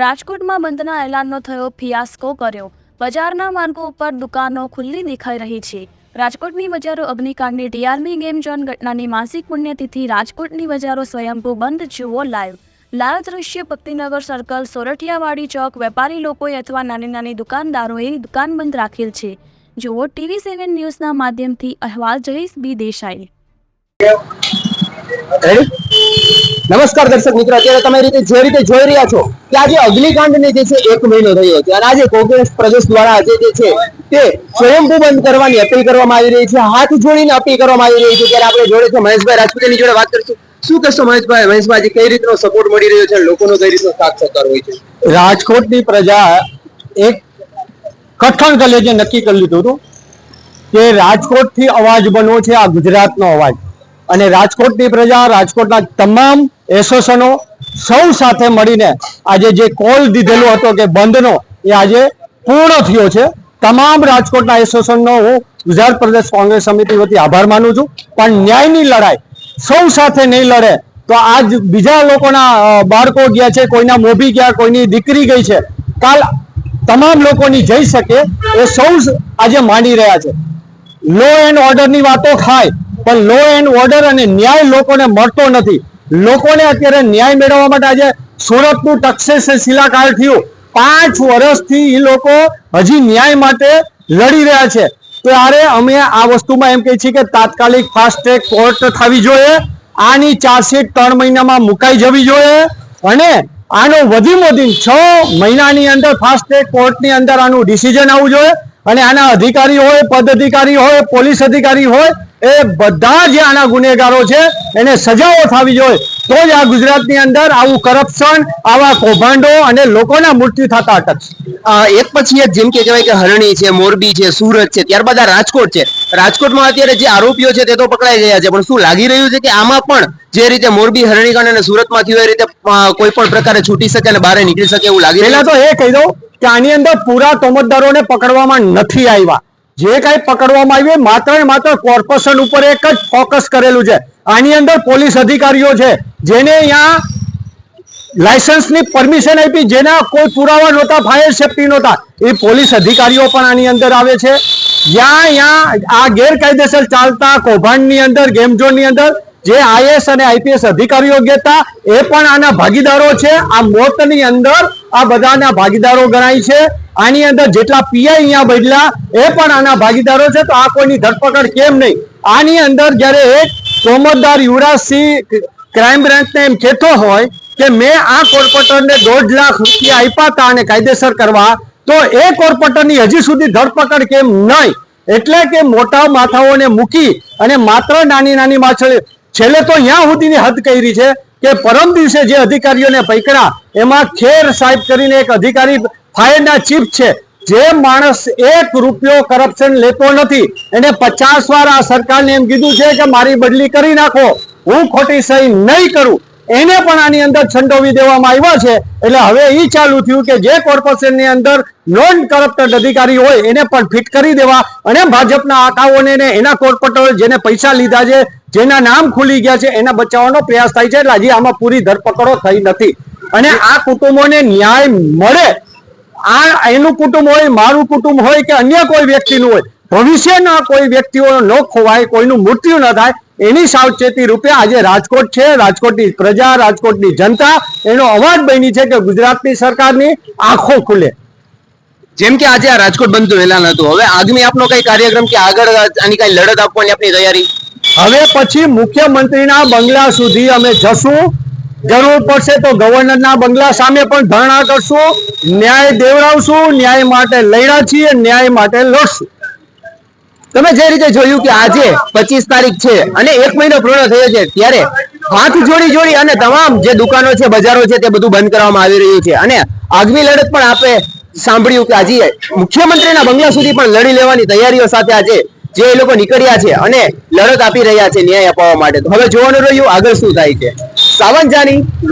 રાજકોટમાં બંધના એલાનનો થયો ફિયાસ્કો કર્યો. બજારના માર્ગો ઉપર દુકાનો ખુલ્લી દેખાઈ રહી છે. રાજકોટની બજારો અગ્નિકાંડની ટીઆરબી ગેમ ઝોન ઘટનાની માસિક પુણ્યતિથિ રાજકોટની બજારો સ્વયંભૂ બંધ જુઓ લાઈવ. લાઈવ દૃશ્ય ભક્તિનગર સર્કલ સોરઠિયાવાડી ચોક વેપારી લોકોએ અથવા નાની નાની દુકાનદારોએ દુકાન બંધ રાખેલ છે. જુઓ ટીવી સેવન ન્યૂઝના માધ્યમથી અહેવાલ જયેશ બી દેસાઈ? નમસ્કાર દર્શક મિત્રો, અત્યારે તમે રીતે જે રીતે જોઈ રહ્યા છો કે આજે અગ્નિકાંડને જે છે એક મહિનો થયો છે અને આજે કોંગ્રેસ પ્રદેશ દ્વારા આજે જે છે તે સ્વયંભૂ બંધ કરવાની અપીલ કરવામાં આવી રહી છે, હાથ જોડીને અપીલ કરવામાં આવી રહી છે. ત્યારે આપણે જોડે છે મહેશભાઈ રાજપૂતની જોડે વાત કરીશું. શું કહેશો મહેશભાઈ? મહેશભાઈ કઈ રીતનો સપોર્ટ મળી રહ્યો છે લોકોનો કઈ રીતનો સાથ હોય છે? રાજકોટની પ્રજા એક કઠણ કલેજે નક્કી કરી લીધું હતું કે રાજકોટથી અવાજ બનવો છે આ ગુજરાતનો અવાજ. અને રાજકોટની પ્રજા, રાજકોટના તમામ એસોસિએશનો સૌ સાથે મળીને આજે જે કોલ દીધેલો હતો કે બંધનો, એ આજે પૂર્ણ થયો છે. તમામ રાજકોટના એસોસિએશનનો હું ગુજરાત પ્રદેશ કોંગ્રેસ સમિતિ વતી આભાર માનું છું. પણ ન્યાયની લડાઈ, સૌ સાથે નહીં લડે, તો આજ બીજા લોકોના બાળકો ગયા છે, કોઈના મોભી ગયા, કોઈની દીકરી ગઈ છે. કાલ તમામ લોકોની જઈ શકે એ સૌ આજે માંડી રહ્યા છે. લો એન્ડ ઓર્ડરની વાતો ખાય પણ લો એન્ડ ઓર્ડર અને ન્યાય લોકોને મળતો નથી. લોકોને અત્યારે ન્યાય મેળવવા માટે આજે સુરતનું ટક્સેસ શિલાકાર થયું. પાંચ વર્ષથી એ લોકો હજી ન્યાય માટે લડી રહ્યા છે. ત્યારે અમે આ વસ્તુમાં એમ કહે છીએ કે તાત્કાલિક ફાસ્ટ ટ્રેક કોર્ટ થવી જોઈએ. આની ચાર્જશીટ ત્રણ મહિનામાં મુકાઈ જવી જોઈએ. અને આનો વધીમાં વધી છ મહિનાની અંદર ફાસ્ટ ટ્રેક કોર્ટની અંદર આનું ડિસિઝન આવવું જોઈએ. અને આના અધિકારી હોય પદ અધિકારી હોય, પોલીસ અધિકારી હોય એ બધા જે આના ગુનેગારો છે એને સજાઓ થવી જોઈએ. તો જ આ ગુજરાતની અંદર આવું કરપ્શન આવા કૌભાંડો અને લોકોના મૃત્યુ થતા અટકશે. એક પછી એક જેમ કે કહેવાય કે હરણી છે મોરબી છે સુરત છે ત્યારબાદ આ રાજકોટ છે. રાજકોટમાં અત્યારે જે આરોપીઓ છે તે તો પકડાઈ ગયા છે પણ શું લાગી રહ્યું છે કે આમાં પણ જે રીતે મોરબી હરણીકાંડ અને સુરતમાં થયું એ રીતે કોઈ પણ પ્રકારે છૂટી શકે અને બહાર નીકળી શકે એવું લાગી પહેલા તો એ કહી દઉં કે આની અંદર પૂરા તોમતદારોને પકડવામાં નથી આવ્યા. જે કઈ પકડવામાં આવ્યું માત્ર ને માત્ર કોર્પોરેશન ઉપર એક જ ફોકસ કરેલું છે. આની અંદર પોલીસ અધિકારીઓ છે, જેને અહીંયા લાયસન્સની પરમિશન આપી, જેના કોઈ પુરાવા નહોતા, ફાયર સેફટી નહોતા, એ પોલીસ અધિકારીઓ પણ આની અંદર આવે છે. યા ત્યાં આ ગેરકાયદેસર ચાલતા કૌભાંડની અંદર, ગેમ ઝોનની અંદર, જે આઈએસ અને આઈપીએસ અધિકારીઓ ગયા એ પણ આના ભાગીદારો છે. આ મોતની અંદર આ બધાના ભાગીદારો ગણાય છે. આની અંદર જેટલા પીઆઈ અહીંયા બદલા એ પણ આના ભાગીદારો છે. તો આ કોઈની ધરપકડ કેમ નહીં? આની અંદર જ્યારે એક તોમતદાર યુવરાજસિંહ ક્રાઇમ બ્રાન્ચને એમ કહેતો હોય કે મેં આ કોર્પોરેટરને દોઢ લાખ રૂપિયા આપ્યા હતા અને કાયદેસર કરવા, તો એ કોર્પોરેટરની હજી સુધી ધરપકડ કેમ નહીં? એટલે કે મોટા માથાઓને મૂકી અને માત્ર નાની નાની માછલી, છેલ્લે તો અહીંયા સુધીની હદ કરી છે. કે પરમ દિવસે જે અધિકારીઓને પકડ્યા, એમાં ખેર સાહેબ કરીને એક અધિકારી ફાયરના ચીફ છે. જે માણસ એક રૂપિયો કરપ્શન લેતો નથી. એને પચાસ વાર આ સરકારને એમ કીધું છે કે મારી બદલી કરી નાખો. હું ખોટી સહી નહીં કરું. એને પણ આની અંદર છંડોવી દેવામાં આવ્યા છે. એટલે હવે એ ચાલુ થયું કે જે કોર્પોરેશનની અંદર નોન કરપ્ટેડ અધિકારી હોય, એને પણ ફિટ કરી દેવા અને ભાજપના આકાઓને એના કોર્પોરેટર જેને પૈસા લીધા છે, જેના નામ ખુલી ગયા છે, એના બચાવવાનો પ્રયાસ થાય છે. એટલે હજી આમાં પૂરી ધરપકડો થઈ નથી. અને આ કુટુંબોને ન્યાય મળે. આ એનું કુટુંબ હોય, મારું કુટુંબ હોય કે અન્ય કોઈ વ્યક્તિનું હોય, ભવિષ્યના કોઈ વ્યક્તિઓ ન ખોવાય, કોઈનું મૃત્યુ ન થાય એની સાવચેતી રૂપે આજે રાજકોટ છે. રાજકોટની પ્રજા રાજકોટની જનતા એનો અવાજ બની છે કે ગુજરાતની સરકારની આંખો ખુલે. જેમ કે આજે આ રાજકોટ બંધનું એલાન હતું. હવે આગામી આપનો કઈ કાર્યક્રમ કે આગળ આની કઈ લડત આપવાની આપની તૈયારી? હવે પછી મુખ્યમંત્રીના બંગલા સુધી અમે જશું. જરૂર પડશે તો ગવર્નરના બંગલા સામે પણ ધરણા કરશું. ન્યાય દેવડાવશું. ન્યાય માટે લડ્યા છીએ. ન્યાય માટે લડશું. તમે જે રીતે જોયું કે આજે પચીસ તારીખ છે અને એક મહિનો પૂર્ણ થયો છે, ત્યારે હાથ જોડી જોડી અને તમામ જે દુકાનો છે, બજારો છે, તે બધું બંધ કરવામાં આવી રહ્યું છે. અને આગવી લડત પણ આપે સાંભળ્યું કે આજે મુખ્યમંત્રીના બંગલા સુધી પણ લડી લેવાની તૈયારીઓ સાથે આજે જે એ લોકો નીકળ્યા છે અને લડત આપી રહ્યા છે, ન્યાય અપાવવા માટે. હવે જોવાનું રહ્યું આગળ શું થાય છે. સાવંત જાની